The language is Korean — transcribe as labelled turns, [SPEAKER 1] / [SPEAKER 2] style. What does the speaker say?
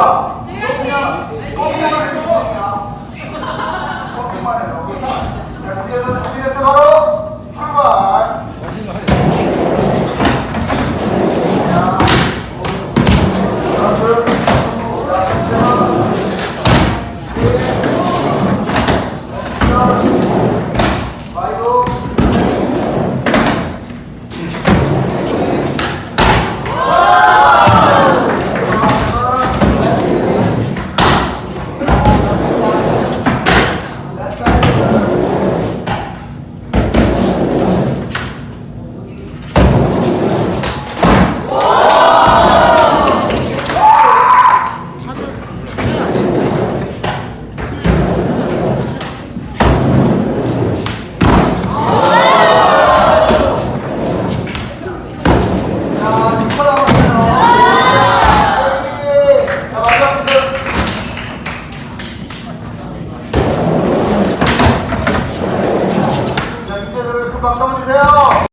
[SPEAKER 1] 얘들아, 너 그냥 너너 그냥. 야, 우리가 우리가 박수 한번 주세요.